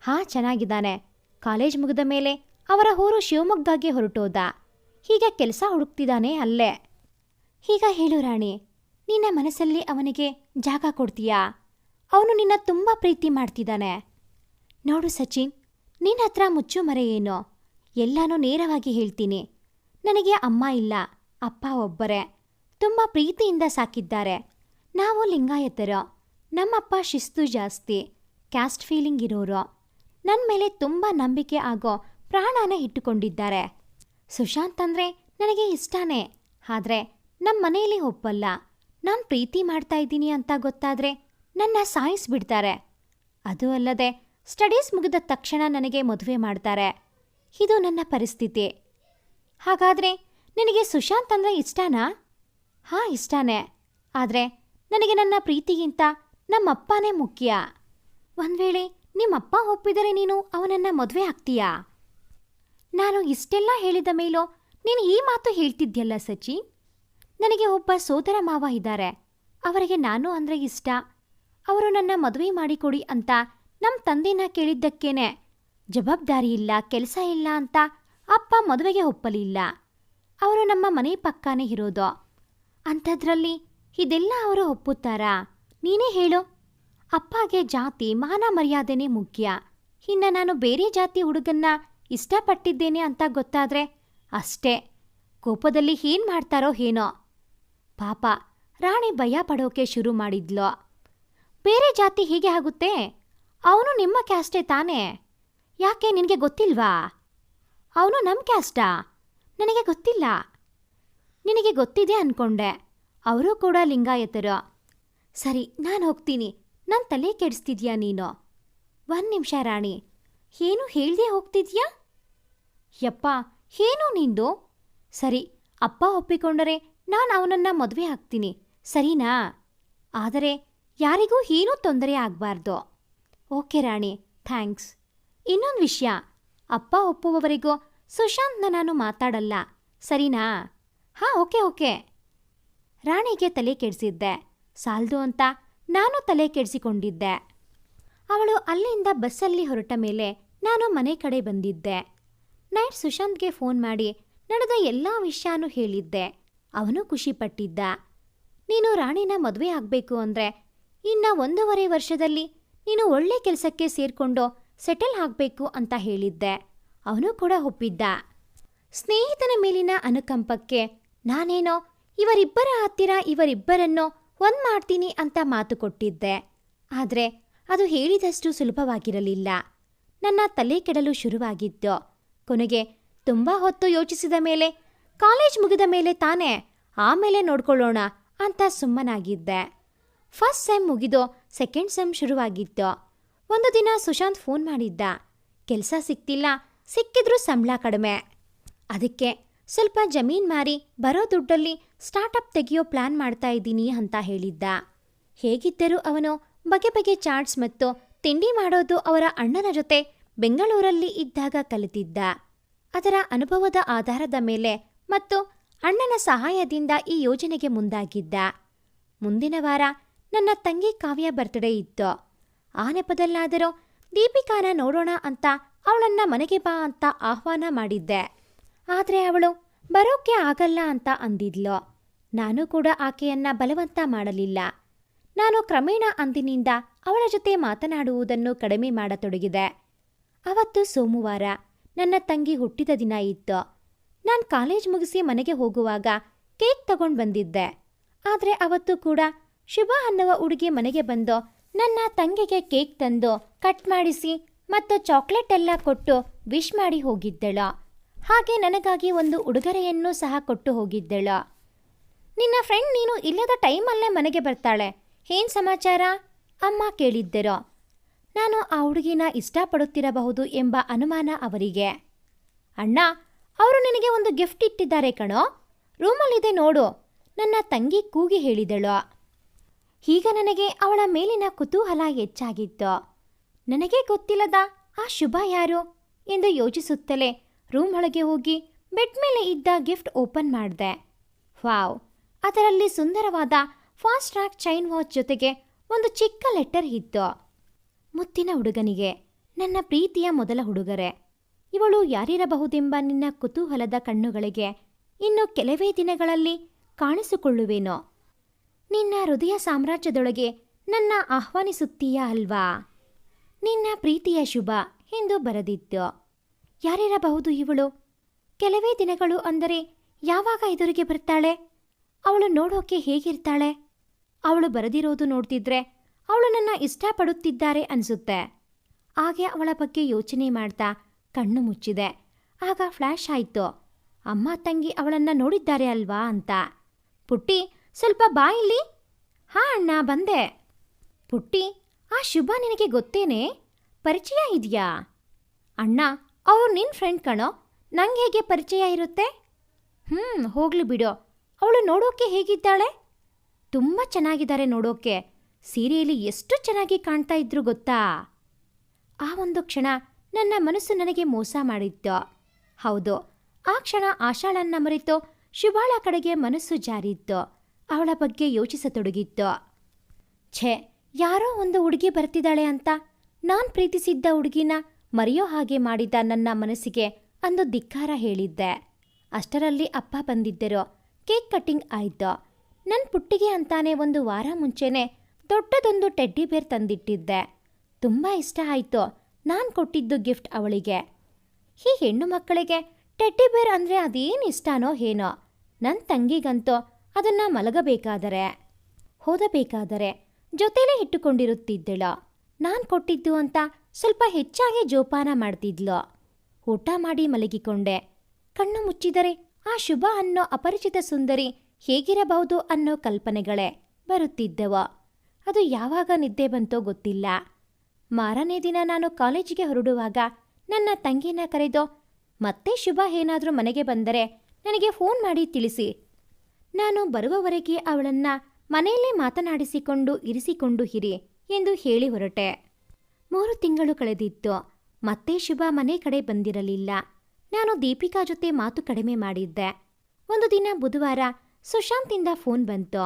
ಹಾಂ, ಚೆನ್ನಾಗಿದ್ದಾನೆ. ಕಾಲೇಜ್ ಮುಗಿದ ಮೇಲೆ ಅವರ ಊರು ಶಿವಮೊಗ್ಗಗೆ ಹೊರಟೋದ. ಹೀಗೆ ಕೆಲಸ ಹುಡುಕ್ತಿದ್ದಾನೆ ಅಲ್ಲೇ. ಈಗ ಹೇಳು ರಾಣಿ, ನಿನ್ನ ಮನಸ್ಸಲ್ಲಿ ಅವನಿಗೆ ಜಾಗ ಕೊಡ್ತೀಯಾ? ಅವನು ನಿನ್ನ ತುಂಬ ಪ್ರೀತಿ ಮಾಡ್ತಿದ್ದಾನೆ ನೋಡು ಸಚಿನ್, ನಿನ್ನ ಹತ್ರ ಮುಚ್ಚು ಮರೆ ಏನು? ಎಲ್ಲನೂ ನೇರವಾಗಿ ಹೇಳ್ತೀನಿ. ನನಗೆ ಅಮ್ಮ ಇಲ್ಲ, ಅಪ್ಪ ಒಬ್ಬರೇ. ತುಂಬ ಪ್ರೀತಿಯಿಂದ ಸಾಕಿದ್ದಾರೆ. ನಾವು ಲಿಂಗಾಯತರು. ನಮ್ಮಪ್ಪ ಶಿಸ್ತು ಜಾಸ್ತಿ, ಕ್ಯಾಸ್ಟ್ ಫೀಲಿಂಗ್ ಇರೋರು. ನನ್ನ ಮೇಲೆ ತುಂಬ ನಂಬಿಕೆ ಆಗೋ ಪ್ರಾಣನ ಇಟ್ಟುಕೊಂಡಿದ್ದಾರೆ. ಸುಶಾಂತ್ ಅಂದ್ರೆ ನನಗೆ ಇಷ್ಟನೇ. ಆದ್ರೆ ನಮ್ಮ ಮನೆಯಲ್ಲಿ ಒಪ್ಪಲ್ಲ. ನಾನು ಪ್ರೀತಿ ಮಾಡ್ತಾ ಇದ್ದೀನಿ ಅಂತ ಗೊತ್ತಾದ್ರೆ ನನ್ನ ಸಾಯಿಸ್ಬಿಡ್ತಾರೆ. ಅದು ಅಲ್ಲದೆ ಸ್ಟಡೀಸ್ ಮುಗಿದ ತಕ್ಷಣ ನನಗೆ ಮದುವೆ ಮಾಡ್ತಾರೆ. ಇದು ನನ್ನ ಪರಿಸ್ಥಿತಿ. ಹಾಗಾದ್ರೆ ನಿನಗೆ ಸುಶಾಂತ್ ಅಂದ್ರೆ ಇಷ್ಟನಾ? ಹಾ, ಇಷ್ಟನೇ. ಆದ್ರೆ ನನಗೆ ನನ್ನ ಪ್ರೀತಿಗಿಂತ ನಮ್ಮಪ್ಪನೇ ಮುಖ್ಯ. ಒಂದ್ ವೇಳೆ ನಿಮ್ಮಪ್ಪ ಒಪ್ಪಿದರೆ ನೀನು ಅವನನ್ನ ಮದುವೆ ಆಗ್ತೀಯಾ? ನಾನು ಇಷ್ಟೆಲ್ಲ ಹೇಳಿದ ಮೇಲೋ ನೀನು ಈ ಮಾತು ಹೇಳ್ತಿದ್ಯಲ್ಲ ಸಚಿ? ನನಗೆ ಒಬ್ಬ ಸೋದರ ಮಾವ ಇದ್ದಾರೆ. ಅವರಿಗೆ ನಾನು ಅಂದರೆ ಇಷ್ಟ. ಅವರು ನನ್ನ ಮದುವೆ ಮಾಡಿಕೊಡಿ ಅಂತ ನಮ್ಮ ತಂದೆನ ಕೇಳಿದ್ದಕ್ಕೇನೆ. ಜವಾಬ್ದಾರಿ ಇಲ್ಲ, ಕೆಲಸ ಇಲ್ಲ ಅಂತ ಅಪ್ಪ ಮದುವೆಗೆ ಒಪ್ಪಲಿಲ್ಲ. ಅವರು ನಮ್ಮ ಮನೆ ಪಕ್ಕಾನೇ ಇರೋದು. ಅಂಥದ್ರಲ್ಲಿ ಇದೆಲ್ಲ ಅವರು ಒಪ್ಪುತ್ತಾರಾ? ನೀನೇ ಹೇಳು. ಅಪ್ಪಗೆ ಜಾತಿ, ಮಾನ ಮರ್ಯಾದೆನೇ ಮುಖ್ಯ. ಇನ್ನು ನಾನು ಬೇರೆ ಜಾತಿ ಹುಡುಗನ್ನ ಇಷ್ಟಪಟ್ಟಿದ್ದೇನೆ ಅಂತ ಗೊತ್ತಾದ್ರೆ ಅಷ್ಟೇ. ಕೋಪದಲ್ಲಿ ಏನ್ ಮಾಡ್ತಾರೋ ಏನೋ. ಪಾಪ, ರಾಣಿ ಭಯ ಪಡೋಕೆ ಶುರು ಮಾಡಿದ್ಲು. ಬೇರೆ ಜಾತಿ ಹೀಗೆ ಆಗುತ್ತೆ? ಅವನು ನಿಮ್ಮ ಕ್ಯಾಸ್ಟೇ ತಾನೇ? ಯಾಕೆ ನಿನಗೆ ಗೊತ್ತಿಲ್ವಾ? ಅವನು ನಮ್ಮ ಕ್ಯಾಸ್ಟಾ ನನಗೆ ಗೊತ್ತಿಲ್ಲ. ನಿನಗೆ ಗೊತ್ತಿದೆ ಅನ್ಕೊಂಡೆ. ಅವರು ಕೂಡ ಲಿಂಗಾಯತರು. ಸರಿ, ನಾನು ಹೋಗ್ತೀನಿ. ನನ್ನ ತಲೆ ಕೆಡಿಸ್ತಿದ್ಯಾ ನೀನು? ಒಂದು ನಿಮಿಷ ರಾಣಿ. ಏನು ಹೇಳ್ದೆ ಹೋಗ್ತಿದ್ಯಾ? ಯಪ್ಪ, ಏನು ನಿಂದು? ಸರಿ, ಅಪ್ಪ ಒಪ್ಪಿಕೊಂಡರೆ ನಾನು ಅವನನ್ನ ಮದುವೆ ಹಾಕ್ತೀನಿ ಸರಿನಾ? ಆದರೆ ಯಾರಿಗೂ ಏನೂ ತೊಂದರೆ ಆಗಬಾರ್ದು. Okay Rani, thanks. ಇನ್ನೊಂದು ವಿಷಯ, ಅಪ್ಪ ಒಪ್ಪುವವರೆಗೂ ಸುಶಾಂತ್ನ ನಾನು ಮಾತಾಡಲ್ಲ, ಸರಿನಾ? ಹಾಂ, ಓಕೆ ಓಕೆ. ರಾಣಿಗೆ ತಲೆ ಕೆಡಿಸಿದ್ದೆ, ಸಾಲ್ದು ಅಂತ ನಾನು ತಲೆ ಕೆಡಿಸಿಕೊಂಡಿದ್ದೆ. ಅವಳು ಅಲ್ಲಿಂದ ಬಸ್ಸಲ್ಲಿ ಹೊರಟ ಮೇಲೆ ನಾನು ಮನೆ ಕಡೆ ಬಂದಿದ್ದೆ. ನೈಟ್ ಸುಶಾಂತ್ಗೆ ಫೋನ್ ಮಾಡಿ ನಡೆದ ಎಲ್ಲ ವಿಷಯನೂ ಹೇಳಿದ್ದೆ. ಅವನು ಖುಷಿಪಟ್ಟಿದ್ದ. ನೀನು ರಾಣಿನ ಮದುವೆ ಆಗಬೇಕು ಅಂದರೆ ಇನ್ನ ಒಂದೂವರೆ ವರ್ಷದಲ್ಲಿ ನೀನು ಒಳ್ಳೆ ಕೆಲಸಕ್ಕೆ ಸೇರಿಕೊಂಡು ಸೆಟಲ್ ಆಗಬೇಕು ಅಂತ ಹೇಳಿದ್ದೆ. ಅವನು ಕೂಡ ಒಪ್ಪಿದ್ದ. ಸ್ನೇಹಿತನ ಮೇಲಿನ ಅನುಕಂಪಕ್ಕೆ ನಾನೇನೋ ಇವರಿಬ್ಬರ ಹತ್ತಿರ ಇವರಿಬ್ಬರನ್ನು ಒಂದ್ ಮಾಡ್ತೀನಿ ಅಂತ ಮಾತು ಕೊಟ್ಟಿದ್ದೆ. ಆದರೆ ಅದು ಹೇಳಿದಷ್ಟು ಸುಲಭವಾಗಿರಲಿಲ್ಲ. ನನ್ನ ತಲೆ ಕೆಡಲು ಶುರುವಾಗಿದ್ದು. ಕೊನೆಗೆ ತುಂಬ ಹೊತ್ತು ಯೋಚಿಸಿದ ಮೇಲೆ, ಕಾಲೇಜ್ ಮುಗಿದ ಮೇಲೆ ತಾನೇ ಆಮೇಲೆ ನೋಡ್ಕೊಳ್ಳೋಣ ಅಂತ ಸುಮ್ಮನಾಗಿದ್ದೆ. ಫಸ್ಟ್ ಸೆಮ್ ಮುಗಿದು ಸೆಕೆಂಡ್ ಸೆಮ್ ಶುರುವಾಗಿತ್ತು. ಒಂದು ದಿನ ಸುಶಾಂತ್ ಫೋನ್ ಮಾಡಿದ್ದ. ಕೆಲಸ ಸಿಕ್ತಿಲ್ಲ, ಸಿಕ್ಕಿದ್ರೂ ಸಂಬಳ ಕಡಿಮೆ. ಅದಕ್ಕೆ ಸ್ವಲ್ಪ ಜಮೀನ್ ಮಾರಿ ಬರೋ ದುಡ್ಡಲ್ಲಿ ಸ್ಟಾರ್ಟಪ್ ತೆಗೆಯೋ ಪ್ಲಾನ್ ಮಾಡ್ತಾ ಇದ್ದೀನಿ ಅಂತ ಹೇಳಿದ್ದ. ಹೇಗಿದ್ದರೂ ಅವನು ಬಗೆ ಬಗೆ ಚಾಟ್ಸ್ ಮತ್ತು ತಿಂಡಿ ಮಾಡೋದು ಅವರ ಅಣ್ಣನ ಜೊತೆ ಬೆಂಗಳೂರಲ್ಲಿ ಇದ್ದಾಗ ಕಲಿತಿದ್ದ. ಅದರ ಅನುಭವದ ಆಧಾರದ ಮೇಲೆ ಮತ್ತು ಅಣ್ಣನ ಸಹಾಯದಿಂದ ಈ ಯೋಜನೆಗೆ ಮುಂದಾಗಿದ್ದ. ಮುಂದಿನ ವಾರ ನನ್ನ ತಂಗಿ ಕಾವ್ಯ ಬರ್ತ್ಡೇ ಇತ್ತು. ಆ ನೆಪದಲ್ಲಾದರೂ ದೀಪಿಕಾನ ನೋಡೋಣ ಅಂತ ಅವಳನ್ನ ಮನೆಗೆ ಬಾ ಅಂತ ಆಹ್ವಾನ ಮಾಡಿದ್ದೆ. ಆದರೆ ಅವಳು ಬರೋಕೆ ಆಗಲ್ಲ ಅಂತ ಅಂದಿದ್ಲು. ನಾನು ಕೂಡ ಆಕೆಯನ್ನ ಬಲವಂತ ಮಾಡಲಿಲ್ಲ. ನಾನು ಕ್ರಮೇಣ ಅಂದಿನಿಂದ ಅವಳ ಜೊತೆ ಮಾತನಾಡುವುದನ್ನು ಕಡಿಮೆ ಮಾಡತೊಡಗಿದೆ. ಅವತ್ತು ಸೋಮವಾರ ನನ್ನ ತಂಗಿ ಹುಟ್ಟಿದ ದಿನ ಇತ್ತು. ನಾನು ಕಾಲೇಜ್ ಮುಗಿಸಿ ಮನೆಗೆ ಹೋಗುವಾಗ ಕೇಕ್ ತಗೊಂಡು ಬಂದಿದ್ದೆ. ಆದರೆ ಅವತ್ತು ಕೂಡ ಶುಭ ಅನ್ನುವ ಹುಡುಗಿ ಮನೆಗೆ ಬಂದು ನನ್ನ ತಂಗಿಗೆ ಕೇಕ್ ತಂದು ಕಟ್ ಮಾಡಿಸಿ ಮತ್ತು ಚಾಕ್ಲೇಟ್ ಎಲ್ಲ ಕೊಟ್ಟು ವಿಶ್ ಮಾಡಿ ಹೋಗಿದ್ದಳು. ಹಾಗೆ ನನಗಾಗಿ ಒಂದು ಉಡುಗೊರೆಯನ್ನು ಸಹ ಕೊಟ್ಟು ಹೋಗಿದ್ದಳು. ನಿನ್ನ ಫ್ರೆಂಡ್ ನೀನು ಇಲ್ಲದ ಟೈಮಲ್ಲೇ ಮನೆಗೆ ಬರ್ತಾಳೆ. ಏನ್ ಸಮಾಚಾರ? ಅಮ್ಮ ಕೇಳಿದ್ದರು. ನಾನು ಆ ಹುಡುಗಿನ ಇಷ್ಟಪಡುತ್ತಿರಬಹುದು ಎಂಬ ಅನುಮಾನ ಅವರಿಗೆ. ಅಣ್ಣ, ಅವರು ನಿನಗೆ ಒಂದು ಗಿಫ್ಟ್ ಇಟ್ಟಿದ್ದಾರೆ ಕಣೋ. ರೂಮಲ್ಲಿದೆ ನೋಡು. ನನ್ನ ತಂಗಿ ಕೂಗಿ ಹೇಳಿದಳು. ಈಗ ನನಗೆ ಅವಳ ಮೇಲಿನ ಕುತೂಹಲ ಹೆಚ್ಚಾಗಿತ್ತು. ನನಗೆ ಗೊತ್ತಿಲ್ಲದ ಆ ಶುಭ ಯಾರು ಎಂದು ಯೋಚಿಸುತ್ತಲೇ ರೂಮ್ ಒಳಗೆ ಹೋಗಿ ಬೆಡ್ ಮೇಲೆ ಇದ್ದ ಗಿಫ್ಟ್ ಓಪನ್ ಮಾಡಿದೆ. ವಾವ್, ಅದರಲ್ಲಿ ಸುಂದರವಾದ ಫಾಸ್ಟ್ ಟ್ರ್ಯಾಕ್ ಚೈನ್ ವಾಚ್ ಜೊತೆಗೆ ಒಂದು ಚಿಕ್ಕ ಲೆಟರ್ ಇತ್ತು. ಮುತ್ತಿನ ಹುಡುಗನಿಗೆ, ನನ್ನ ಪ್ರೀತಿಯ ಮೊದಲ ಹುಡುಗರೆ, ಇವಳು ಯಾರಿರಬಹುದೆಂಬ ನಿನ್ನ ಕುತೂಹಲದ ಕಣ್ಣುಗಳಿಗೆ ಇನ್ನು ಕೆಲವೇ ದಿನಗಳಲ್ಲಿ ಕಾಣಿಸಿಕೊಳ್ಳುವೇನೋ? ನಿನ್ನ ಹೃದಯ ಸಾಮ್ರಾಜ್ಯದೊಳಗೆ ನನ್ನ ಆಹ್ವಾನಿಸುತ್ತೀಯಾ ಅಲ್ವಾ? ನಿನ್ನ ಪ್ರೀತಿಯ ಶುಭ ಎಂದು ಬರೆದಿತ್ತು ಯಾರಿರಬಹುದು ಇವಳು? ಕೆಲವೇ ದಿನಗಳು ಅಂದರೆ ಯಾವಾಗ ಎದುರಿಗೆ ಬರ್ತಾಳೆ? ಅವಳು ನೋಡೋಕೆ ಹೇಗಿರ್ತಾಳೆ? ಅವಳು ಬರೆದಿರೋದು ನೋಡ್ತಿದ್ರೆ ಅವಳು ನನ್ನ ಇಷ್ಟಪಡುತ್ತಿದ್ದಾರೆ ಅನಿಸುತ್ತೆ. ಹಾಗೆ ಅವಳ ಬಗ್ಗೆ ಯೋಚನೆ ಮಾಡ್ತಾ ಕಣ್ಣು ಮುಚ್ಚಿದೆ. ಆಗ ಫ್ಲ್ಯಾಶ್ ಆಯಿತು. ಅಮ್ಮ, ತಂಗಿ ಅವಳನ್ನ ನೋಡಿದ್ದಾರೆ ಅಲ್ವಾ ಅಂತ. ಪುಟ್ಟಿ, ಸ್ವಲ್ಪ ಬಾ ಹಾ ಅಣ್ಣ, ಬಂದೆ. ಪುಟ್ಟಿ, ಆ ಶುಭ ನಿನಗೆ ಗೊತ್ತೇನೆ? ಪರಿಚಯ ಇದೆಯಾ? ಅಣ್ಣ, ಅವ್ರು ನಿನ್ನ ಫ್ರೆಂಡ್ ಕಣೋ. ನಂಗೆ ಹೇಗೆ ಪರಿಚಯ ಇರುತ್ತೆ? ಹ್ಞೂ ಹೋಗ್ಲಿ ಬಿಡು. ಅವಳು ನೋಡೋಕೆ ಹೇಗಿದ್ದಾಳೆ? ತುಂಬ ಚೆನ್ನಾಗಿದ್ದಾರೆ ನೋಡೋಕೆ. ಸೀರೆಯಲ್ಲಿ ಎಷ್ಟು ಚೆನ್ನಾಗಿ ಕಾಣ್ತಾ ಇದ್ರು ಗೊತ್ತಾ? ಆ ಒಂದು ಕ್ಷಣ ನನ್ನ ಮನಸ್ಸು ನನಗೆ ಮೋಸ ಮಾಡಿತ್ತು. ಹೌದು, ಆ ಕ್ಷಣ ಆಶಾಳನ್ನ ಮರೆತು ಶುಭಾಳ ಕಡೆಗೆ ಮನಸ್ಸು ಜಾರಿತ್ತು. ಅವಳ ಬಗ್ಗೆ ಯೋಚಿಸತೊಡಗಿತ್ತು. ಛೇ, ಯಾರೋ ಒಂದು ಹುಡುಗಿ ಬರ್ತಿದ್ದಾಳೆ ಅಂತ ನಾನ್ ಪ್ರೀತಿಸಿದ್ದ ಹುಡುಗಿನ ಮರೆಯೋ ಹಾಗೆ ಮಾಡಿದ ನನ್ನ ಮನಸ್ಸಿಗೆ ಅಂದು ಧಿಕ್ಕಾರ ಹೇಳಿದ್ದೆ. ಅಷ್ಟರಲ್ಲಿ ಅಪ್ಪ ಬಂದಿದ್ದರು. ಕೇಕ್ ಕಟ್ಟಿಂಗ್ ಆಯ್ತು. ನನ್ನ ಪುಟ್ಟಿಗೆ ಅಂತಾನೆ ಒಂದು ವಾರ ಮುಂಚೆನೆ ದೊಡ್ಡದೊಂದು ಟೆಡ್ಡಿ ಬೇರ್ ತಂದಿಟ್ಟಿದ್ದೆ. ತುಂಬ ಇಷ್ಟ ಆಯಿತು. ನಾನು ಕೊಟ್ಟಿದ್ದು ಗಿಫ್ಟ್ ಅವಳಿಗೆ. ಈ ಹೆಣ್ಣು ಮಕ್ಕಳಿಗೆ ಟೆಡ್ಡಿ ಬೇರ್ ಅಂದರೆ ಅದೇನು ಇಷ್ಟನೋ ಏನೋ. ನನ್ನ ತಂಗಿಗಂತೂ ಅದನ್ನ ಮಲಗಬೇಕಾದರೆ. ಓದಬೇಕಾದರೆ ಜೊತೆಲೇ ಇಟ್ಟುಕೊಂಡಿರುತ್ತಿದ್ದಳು. ನಾನು ಕೊಟ್ಟಿದ್ದು ಅಂತ ಸ್ವಲ್ಪ ಹೆಚ್ಚಾಗಿ ಜೋಪಾನ ಮಾಡ್ತಿದ್ಲು. ಊಟ ಮಾಡಿ ಮಲಗಿಕೊಂಡೆ. ಕಣ್ಣು ಮುಚ್ಚಿದರೆ ಆ ಶುಭ ಅನ್ನೋ ಅಪರಿಚಿತ ಸುಂದರಿ ಹೇಗಿರಬಹುದು ಅನ್ನೋ ಕಲ್ಪನೆಗಳೇ ಬರುತ್ತಿದ್ದವು. ಅದು ಯಾವಾಗ ನಿದ್ದೆ ಬಂತೋ ಗೊತ್ತಿಲ್ಲ. ಮಾರನೇ ದಿನ ನಾನು ಕಾಲೇಜಿಗೆ ಹೊರಡುವಾಗ ನನ್ನ ತಂಗಿನ ಕರೆದು, ಮತ್ತೆ ಶುಭ ಏನಾದರೂ ಮನೆಗೆ ಬಂದರೆ ನನಗೆ ಫೋನ್ ಮಾಡಿ ತಿಳಿಸಿ. ನಾನು ಬರುವವರೆಗೆ ಅವಳನ್ನ ಮನೆಯಲ್ಲೇ ಮಾತನಾಡಿಸಿಕೊಂಡು ಇರಿಸಿಕೊಂಡು ಹಿರಿ ಎಂದು ಹೇಳಿ ಹೊರಟೆ. ಮೂರು ತಿಂಗಳು ಕಳೆದಿತ್ತು. ಮತ್ತೆ ಶುಭ ಮನೆ ಕಡೆ ಬಂದಿರಲಿಲ್ಲ. ನಾನು ದೀಪಿಕಾ ಜೊತೆ ಮಾತು ಕಡಿಮೆ ಮಾಡಿದ್ದೆ. ಒಂದು ದಿನ ಬುಧವಾರ ಸುಶಾಂತಿಂದ ಫೋನ್ ಬಂತು.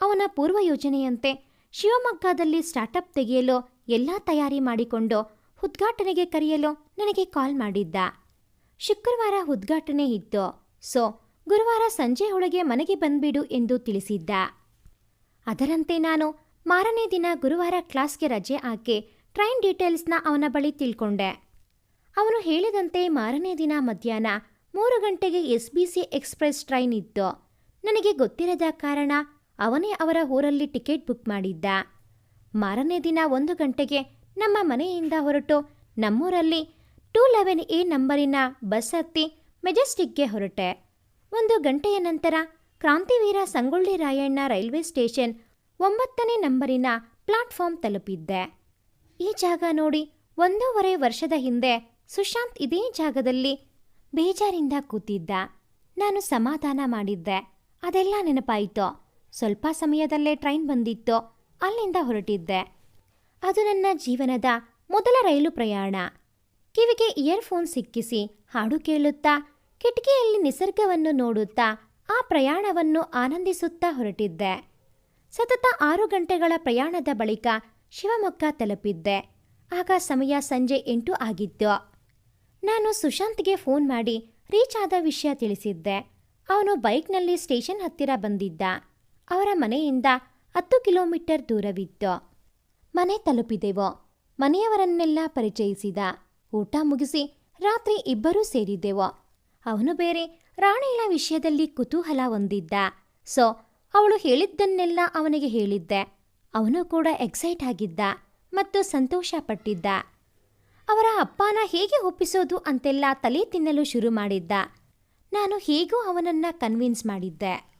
ಅವನ ಪೂರ್ವ ಯೋಜನೆಯಂತೆ ಶಿವಮೊಗ್ಗದಲ್ಲಿ ಸ್ಟಾರ್ಟಪ್ ತೆಗೆಯಲು ಎಲ್ಲ ತಯಾರಿ ಮಾಡಿಕೊಂಡು ಉದ್ಘಾಟನೆಗೆ ಕರೆಯಲು ನನಗೆ ಕಾಲ್ ಮಾಡಿದ್ದ. ಶುಕ್ರವಾರ ಉದ್ಘಾಟನೆ ಇತ್ತು. ಸೊ, ಗುರುವಾರ ಸಂಜೆ ಒಳಗೆ ಮನೆಗೆ ಬಂದ್ಬಿಡು ಎಂದು ತಿಳಿಸಿದ್ದ. ಅದರಂತೆ ನಾನು ಮಾರನೇ ದಿನ ಗುರುವಾರ ಕ್ಲಾಸ್ಗೆ ರಜೆ ಹಾಕಿ ಟ್ರೈನ್ ಡೀಟೇಲ್ಸ್ನ ಅವನ ಬಳಿ ತಿಳ್ಕೊಂಡೆ. ಅವನು ಹೇಳಿದಂತೆ ಮಾರನೇ ದಿನ ಮಧ್ಯಾಹ್ನ ಮೂರು ಗಂಟೆಗೆ S B C express train ಇತ್ತು. ನನಗೆ ಗೊತ್ತಿರದ ಕಾರಣ ಅವನೇ ಅವರ ಊರಲ್ಲಿ ಟಿಕೆಟ್ ಬುಕ್ ಮಾಡಿದ್ದ. ಮಾರನೇ ದಿನ ಒಂದು ಗಂಟೆಗೆ ನಮ್ಮ ಮನೆಯಿಂದ ಹೊರಟು ನಮ್ಮೂರಲ್ಲಿ ಟೂ ಲೆವೆನ್ ಎ ನಂಬರಿನ ಬಸ್ ಹತ್ತಿ ಮೆಜೆಸ್ಟಿಕ್ಗೆ ಹೊರಟೆ. ಒಂದು ಗಂಟೆಯ ನಂತರ ಕ್ರಾಂತಿವೀರ ಸಂಗೊಳ್ಳಿ ರಾಯಣ್ಣ ರೈಲ್ವೆ ಸ್ಟೇಷನ್ ಒಂಬತ್ತನೇ ನಂಬರಿನ ಪ್ಲಾಟ್ಫಾರ್ಮ್ ತಲುಪಿದ್ದೆ. ಈ ಜಾಗ ನೋಡಿ ಒಂದೂವರೆ ವರ್ಷದ ಹಿಂದೆ ಸುಶಾಂತ್ ಇದೇ ಜಾಗದಲ್ಲಿ ಬೇಜಾರಿಂದ ಕೂತಿದ್ದ. ನಾನು ಸಮಾಧಾನ ಮಾಡಿದ್ದೆ. ಅದೆಲ್ಲ ನೆನಪಾಯಿತು? ಸ್ವಲ್ಪ ಸಮಯದಲ್ಲೇ ಟ್ರೈನ್ ಬಂದಿತ್ತು. ಅಲ್ಲಿಂದ ಹೊರಟಿದ್ದೆ. ಅದು ನನ್ನ ಜೀವನದ ಮೊದಲ ರೈಲು ಪ್ರಯಾಣ. ಕಿವಿಗೆ ಇಯರ್ಫೋನ್ ಸಿಕ್ಕಿಸಿ ಹಾಡು ಕೇಳುತ್ತಾ, ಕಿಟಕಿಯಲ್ಲಿ ನಿಸರ್ಗವನ್ನು ನೋಡುತ್ತಾ ಆ ಪ್ರಯಾಣವನ್ನು ಆನಂದಿಸುತ್ತಾ ಹೊರಟಿದ್ದೆ. ಸತತ ಆರು ಗಂಟೆಗಳ ಪ್ರಯಾಣದ ಬಳಿಕ ಶಿವಮೊಗ್ಗ ತಲುಪಿದ್ದೆ. ಆಗ ಸಮಯ ಸಂಜೆ ಎಂಟು ಆಗಿತ್ತು. ನಾನು ಸುಶಾಂತ್ಗೆ ಫೋನ್ ಮಾಡಿ ರೀಚ್ ಆದ ವಿಷಯ ತಿಳಿಸಿದ್ದೆ. ಅವನು ಬೈಕ್ನಲ್ಲಿ ಸ್ಟೇಷನ್ ಹತ್ತಿರ ಬಂದಿದ್ದ. ಅವರ ಮನೆಯಿಂದ ಹತ್ತು ಕಿಲೋಮೀಟರ್ ದೂರವಿತ್ತು. ಮನೆ ತಲುಪಿದೆವು. ಮನೆಯವರನ್ನೆಲ್ಲ ಪರಿಚಯಿಸಿದ. ಊಟ ಮುಗಿಸಿ ರಾತ್ರಿ ಇಬ್ಬರೂ ಸೇರಿದ್ದೆವು ಅವನು ಬೇರೆ ರಾಣಿಯಳ ವಿಷಯದಲ್ಲಿ ಕುತೂಹಲ ಹೊಂದಿದ್ದ. ಸೊ, ಅವಳು ಹೇಳಿದ್ದನ್ನೆಲ್ಲ ಅವನಿಗೆ ಹೇಳಿದ್ದೆ. ಅವನು ಕೂಡ ಎಕ್ಸೈಟ್ ಆಗಿದ್ದ ಮತ್ತು ಸಂತೋಷ ಪಟ್ಟಿದ್ದ. ಅವರ ಅಪ್ಪನ ಹೇಗೆ ಒಪ್ಪಿಸೋದು ಅಂತೆಲ್ಲ ತಲೆ ತಿನ್ನಲು ಶುರು ಮಾಡಿದ್ದ. ನಾನು ಹೇಗೂ ಅವನನ್ನ ಕನ್ವಿನ್ಸ್ ಮಾಡಿದ್ದೆ.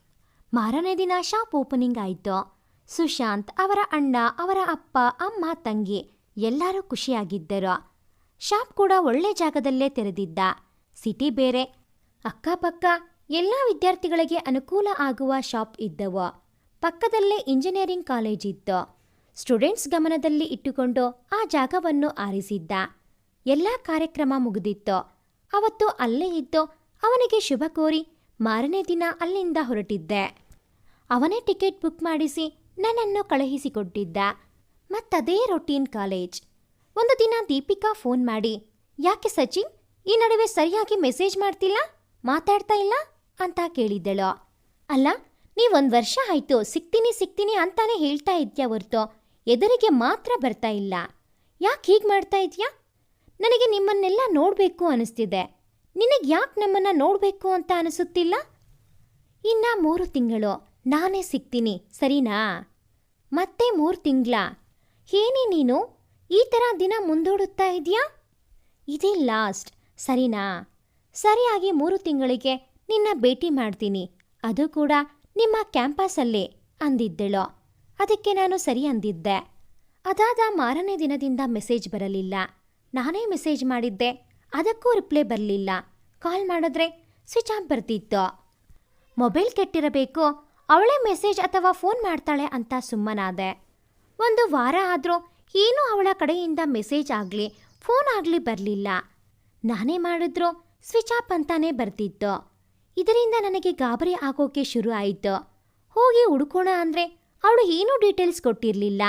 ಮಾರನೇ ದಿನ ಶಾಪ್ ಓಪನಿಂಗ್ ಆಯಿತು. ಸುಶಾಂತ್, ಅವರ ಅಣ್ಣ, ಅವರ ಅಪ್ಪ, ಅಮ್ಮ, ತಂಗಿ ಎಲ್ಲರೂ ಖುಷಿಯಾಗಿದ್ದರು. ಶಾಪ್ ಕೂಡ ಒಳ್ಳೆ ಜಾಗದಲ್ಲೇ ತೆರೆದಿದ್ದ. ಸಿಟಿ ಬೇರೆ. ಅಕ್ಕಪಕ್ಕ ಎಲ್ಲ ವಿದ್ಯಾರ್ಥಿಗಳಿಗೆ ಅನುಕೂಲ ಆಗುವ ಶಾಪ್ ಇದ್ದವು. ಪಕ್ಕದಲ್ಲೇ ಇಂಜಿನಿಯರಿಂಗ್ ಕಾಲೇಜ್ ಇತ್ತು. ಸ್ಟೂಡೆಂಟ್ಸ್ ಗಮನದಲ್ಲಿ ಇಟ್ಟುಕೊಂಡು ಆ ಜಾಗವನ್ನು ಆರಿಸಿದ್ದ. ಎಲ್ಲ ಕಾರ್ಯಕ್ರಮ ಮುಗಿದಿತ್ತು. ಅವತ್ತು ಅಲ್ಲೇ ಇದ್ದು ಅವನಿಗೆ ಶುಭ ಕೋರಿ ಮಾರನೇ ದಿನ ಅಲ್ಲಿಂದ ಹೊರಟಿದ್ದೆ. ಅವನೇ ಟಿಕೆಟ್ ಬುಕ್ ಮಾಡಿಸಿ ನನ್ನನ್ನು ಕಳುಹಿಸಿಕೊಟ್ಟಿದ್ದ. ಮತ್ತದೇ ರೊಟೀನ್ ಕಾಲೇಜ್. ಒಂದು ದಿನ ದೀಪಿಕಾ ಫೋನ್ ಮಾಡಿ, ಯಾಕೆ ಸಚಿನ್, ಈ ನಡುವೆ ಸರಿಯಾಗಿ ಮೆಸೇಜ್ ಮಾಡ್ತಿಲ್ಲ, ಮಾತಾಡ್ತಾ ಇಲ್ಲ? ಅಂತ ಕೇಳಿದ್ದಳು ಅಲ್ಲ, ನೀವೊಂದು ವರ್ಷ ಆಯ್ತು ಸಿಗ್ತೀನಿ ಸಿಗ್ತೀನಿ ಅಂತಾನೆ ಹೇಳ್ತಾ ಇದ್ಯಾ ಹೊರ್ತು, ಎದುರಿಗೆ ಮಾತ್ರ ಬರ್ತಾ ಇಲ್ಲ. ಯಾಕೆ ಹೀಗೆ ಮಾಡ್ತಾ ಇದೆಯಾ? ನನಗೆ ನಿಮ್ಮನ್ನೆಲ್ಲ ನೋಡಬೇಕು ಅನಿಸ್ತಿದೆ. ನಿನಗೆ ಯಾಕೆ ನಮ್ಮನ್ನ ನೋಡಬೇಕು ಅಂತ ಅನಿಸುತ್ತಿಲ್ಲ? ಇನ್ನ ಮೂರು ತಿಂಗಳು, ನಾನೇ ಸಿಗ್ತೀನಿ, ಸರಿನಾ? ಮತ್ತೆ ಮೂರು ತಿಂಗಳ. ಏನೇ ನೀನು, ಈ ಥರ ದಿನ ಮುಂದೂಡುತ್ತಾ ಇದೆಯಾ? ಇದೇ ಲಾಸ್ಟ್, ಸರಿನಾ? ಸರಿಯಾಗಿ ಮೂರು ತಿಂಗಳಿಗೆ ನಿನ್ನ ಭೇಟಿ ಮಾಡ್ತೀನಿ. ಅದು ಕೂಡ ನಿಮ್ಮ ಕ್ಯಾಂಪಸಲ್ಲಿ, ಅಂದಿದ್ದಳು. ಅದಕ್ಕೆ ನಾನು ಸರಿ ಅಂದಿದ್ದೆ. ಅದಾದ ಮಾರನೇ ದಿನದಿಂದ ಮೆಸೇಜ್ ಬರಲಿಲ್ಲ. ನಾನೇ ಮೆಸೇಜ್ ಮಾಡಿದ್ದೆ ಅದಕ್ಕೂ ರಿಪ್ಲೈ ಬರಲಿಲ್ಲ. ಕಾಲ್ ಮಾಡಿದ್ರೆ ಸ್ವಿಚ್ ಆಫ್ ಬರ್ತಿತ್ತು. ಮೊಬೈಲ್ ಕೆಟ್ಟಿರಬೇಕು, ಅವಳೇ ಮೆಸೇಜ್ ಅಥವಾ ಫೋನ್ ಮಾಡ್ತಾಳೆ ಅಂತ ಸುಮ್ಮನಾದೆ. ಒಂದು ವಾರ ಆದರೂ ಏನೂ ಅವಳ ಕಡೆಯಿಂದ ಮೆಸೇಜ್ ಆಗಲಿ ಫೋನ್ ಆಗಲಿ ಬರಲಿಲ್ಲ. ನಾನೇ ಮಾಡಿದ್ರು ಸ್ವಿಚ್ ಆಫ್ ಅಂತಾನೆ ಬರ್ತಿತ್ತು. ಇದರಿಂದ ನನಗೆ ಗಾಬರಿ ಆಗೋಕೆ ಶುರು ಆಯಿತು. ಹೋಗಿ ಹುಡುಕೋಣ ಅಂದರೆ ಅವಳು ಏನೂ ಡೀಟೇಲ್ಸ್ ಕೊಟ್ಟಿರಲಿಲ್ಲ.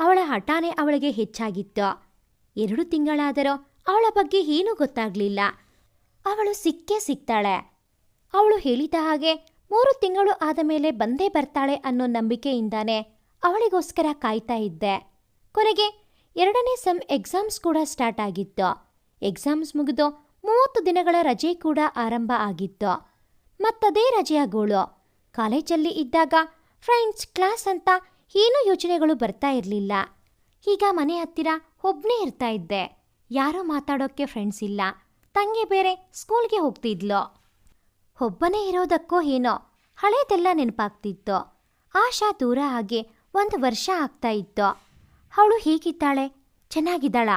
ಅವಳ ಹಠಾನೇ ಅವಳಿಗೆ ಹೆಚ್ಚಾಗಿತ್ತು. ಎರಡು ತಿಂಗಳಾದರೂ ಅವಳ ಬಗ್ಗೆ ಏನೂ ಗೊತ್ತಾಗ್ಲಿಲ್ಲ. ಅವಳು ಸಿಕ್ಕೇ ಸಿಗ್ತಾಳೆ ಅವಳು ಹೇಳಿದ ಹಾಗೆ ಮೂರು ತಿಂಗಳು ಆದ ಮೇಲೆ ಬಂದೇ ಬರ್ತಾಳೆ ಅನ್ನೋ ನಂಬಿಕೆಯಿಂದಾನೆ ಅವಳಿಗೋಸ್ಕರ ಕಾಯ್ತಾ ಇದ್ದೆ. ಕೊನೆಗೆ ಎರಡನೇ ಸಮ್ ಎಕ್ಸಾಮ್ಸ್ ಕೂಡ ಸ್ಟಾರ್ಟ್ ಆಗಿತ್ತು. ಎಕ್ಸಾಮ್ಸ್ ಮುಗಿದು ಮೂವತ್ತು ದಿನಗಳ ರಜೆ ಕೂಡ ಆರಂಭ ಆಗಿತ್ತು. ಮತ್ತದೇ ರಜೆಯ ಗೋಳು ಕಾಲೇಜಲ್ಲಿ ಇದ್ದಾಗ ಫ್ರೆಂಡ್ಸ್ ಕ್ಲಾಸ್ ಅಂತ ಏನೂ ಯೋಚನೆಗಳು ಬರ್ತಾ ಇರಲಿಲ್ಲ. ಈಗ ಮನೆ ಹತ್ತಿರ ಒಬ್ಬನೇ ಇರ್ತಾ ಇದ್ದೆ. ಯಾರೂ ಮಾತಾಡೋಕ್ಕೆ ಫ್ರೆಂಡ್ಸ್ ಇಲ್ಲ. ತಂಗಿ ಬೇರೆ ಸ್ಕೂಲ್ಗೆ ಹೋಗ್ತಿದ್ಲು. ಒಬ್ಬನೇ ಇರೋದಕ್ಕೋ ಏನೋ ಹಳೇದೆಲ್ಲ ನೆನಪಾಗ್ತಿತ್ತು. ಆಶಾ ದೂರ ಆಗಿ ಒಂದು ವರ್ಷ ಆಗ್ತಾ ಇತ್ತು. ಅವಳು ಹೀಗಿದ್ದಾಳೆ, ಚೆನ್ನಾಗಿದ್ದಾಳ?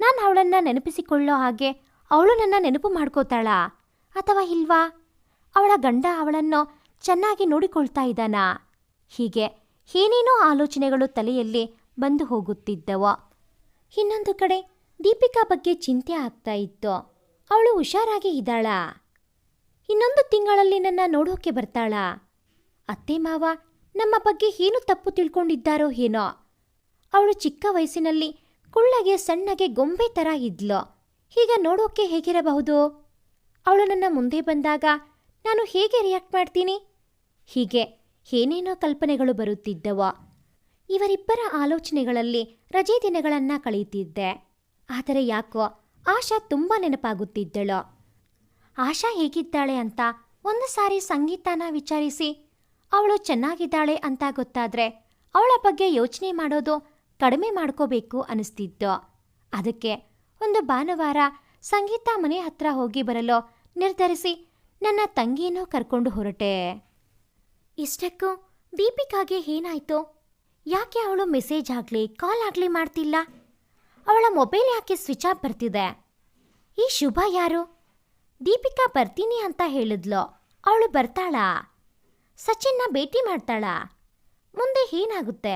ನಾನು ಅವಳನ್ನು ನೆನಪಿಸಿಕೊಳ್ಳೋ ಹಾಗೆ ಅವಳು ನನ್ನ ನೆನಪು ಮಾಡ್ಕೋತಾಳ? ಅಥವಾ ಇಲ್ವಾ? ಅವಳ ಗಂಡ ಅವಳನ್ನು ಚೆನ್ನಾಗಿ ನೋಡಿಕೊಳ್ತಾ ಇದ್ದಾನಾ? ಹೀಗೆ ಏನೇನೋ ಆಲೋಚನೆಗಳು ತಲೆಯಲ್ಲಿ ಬಂದು ಹೋಗುತ್ತಿದ್ದವು. ಇನ್ನೊಂದು ಕಡೆ ದೀಪಿಕಾ ಬಗ್ಗೆ ಚಿಂತೆ ಆಗ್ತಾ ಇತ್ತು. ಅವಳು ಹುಷಾರಾಗಿ ಇದ್ದಾಳ. ಇನ್ನೊಂದು ತಿಂಗಳಲ್ಲಿ ನನ್ನ ನೋಡೋಕೆ ಬರ್ತಾಳ. ಅತ್ತೆ ಮಾವ, ನಮ್ಮ ಬಗ್ಗೆ ಏನು ತಪ್ಪು ತಿಳ್ಕೊಂಡಿದ್ದಾರೋ ಏನೋ. ಅವಳು ಚಿಕ್ಕ ವಯಸ್ಸಿನಲ್ಲಿ ಕುಳ್ಳಗೆ ಸಣ್ಣಗೆ ಗೊಂಬೆ ಥರ ಇದ್ಲು. ಈಗ ನೋಡೋಕೆ ಹೇಗಿರಬಹುದು? ಅವಳು ನನ್ನ ಮುಂದೆ ಬಂದಾಗ ನಾನು ಹೇಗೆ ರಿಯಾಕ್ಟ್ ಮಾಡ್ತೀನಿ? ಹೀಗೆ ಏನೇನೋ ಕಲ್ಪನೆಗಳು ಬರುತ್ತಿದ್ದವು. ಇವರಿಬ್ಬರ ಆಲೋಚನೆಗಳಲ್ಲಿ ರಜೆ ದಿನಗಳನ್ನ ಕಳೆಯುತ್ತಿದ್ದೆ. ಆದರೆ ಯಾಕೋ ಆಶಾ ತುಂಬ ನೆನಪಾಗುತ್ತಿದ್ದಳು. ಆಶಾ ಹೇಗಿದ್ದಾಳೆ ಅಂತ ಒಂದು ಸಾರಿ ಸಂಗೀತನ ವಿಚಾರಿಸಿ, ಅವಳು ಚೆನ್ನಾಗಿದ್ದಾಳೆ ಅಂತ ಗೊತ್ತಾದ್ರೆ ಅವಳ ಬಗ್ಗೆ ಯೋಚನೆ ಮಾಡೋದು ಕಡಿಮೆ ಮಾಡ್ಕೋಬೇಕು ಅನಿಸ್ತಿತ್ತು. ಅದಕ್ಕೆ ಒಂದು ಭಾನುವಾರ ಸಂಗೀತ ಮನೆ ಹತ್ರ ಹೋಗಿ ಬರಲು ನಿರ್ಧರಿಸಿ ನನ್ನ ತಂಗಿಯನ್ನೂ ಕರ್ಕೊಂಡು ಹೊರಟೆ. ಇಷ್ಟಕ್ಕೂ ದೀಪಿಕಾಗೆ ಏನಾಯ್ತು? ಯಾಕೆ ಅವಳು ಮೆಸೇಜ್ ಆಗಲಿ, ಕಾಲ್ ಆಗಲಿ ಮಾಡ್ತಿಲ್ಲ? ಅವಳ ಮೊಬೈಲ್ ಯಾಕೆ ಸ್ವಿಚ್ ಆಫ್ ಬರ್ತಿದೆ? ಈ ಶುಭ ಯಾರು? ದೀಪಿಕಾ ಬರ್ತೀನಿ ಅಂತ ಹೇಳಿದ್ಲು. ಅವಳು ಬರ್ತಾಳಾ? ಸಚಿನ್ನ ಭೇಟಿ ಮಾಡ್ತಾಳಾ? ಮುಂದೆ ಏನಾಗುತ್ತೆ?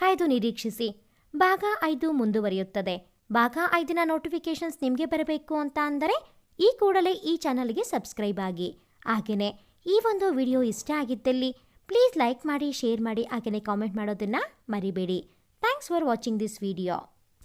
ಕಾಯ್ದು ನಿರೀಕ್ಷಿಸಿ. ಭಾಗ ಐದು ಮುಂದುವರಿಯುತ್ತದೆ. ಭಾಗ ಐದಿನ ನೋಟಿಫಿಕೇಶನ್ಸ್ ನಿಮಗೆ ಬರಬೇಕು ಅಂತ ಅಂದರೆ ಈ ಕೂಡಲೇ ಈ ಚಾನಲ್ಗೆ ಸಬ್ಸ್ಕ್ರೈಬ್ ಆಗಿ. ಹಾಗೆಯೇ ಈ ಒಂದು ವಿಡಿಯೋ ಇಷ್ಟ ಆಗಿದ್ದಲ್ಲಿ ಪ್ಲೀಸ್ ಲೈಕ್ ಮಾಡಿ ಶೇರ್ ಮಾಡಿ ಹಾಗೆಯೇ ಕಾಮೆಂಟ್ ಮಾಡೋದನ್ನು ಮರಿಬೇಡಿ. Thanks for watching this video